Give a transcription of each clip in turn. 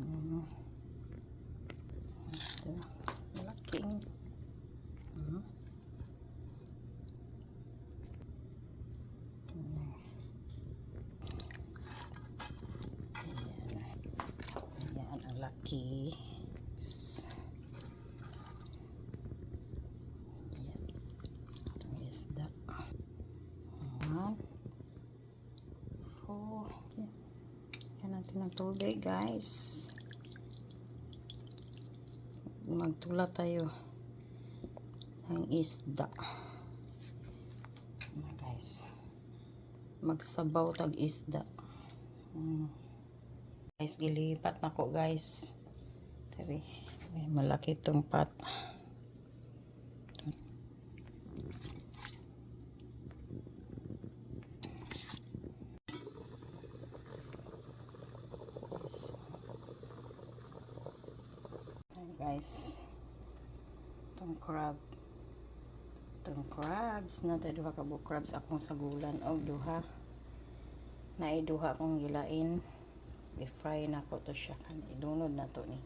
Mm. Ito. Malaking. Ang laki. Ayan. Itong isda. Ayan. Oh, yan. Yan natin ng tubig, guys. Magtula tayo ng isda. Ayan, guys. Magsabaw tag isda. Mm. Guys, gilipat na ko, guys. Tari. May malaki tong pat. Guys. Ayan, guys. Itong crab. Itong crabs. Natay duha ka buok crabs akong sagulan. O duha. Naiduha akong gilain. I-fry na ko to siya. Kan idunod na to ni.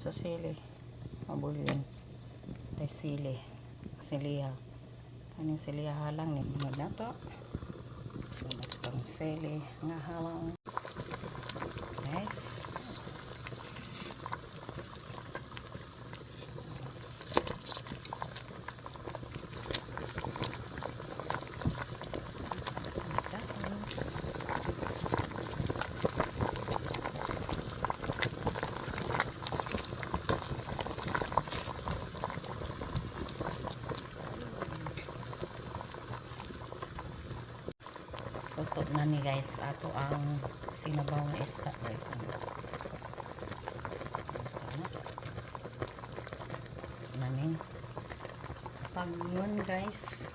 Dahon sa sili. Mabulin. Tay sili. Siliha. Kaning siliha lang ni mga na to. Itong sili nga hawang. Guys. Tutok na ni guys ato ang sinabaw na isda guys. Nani. Pag yun guys,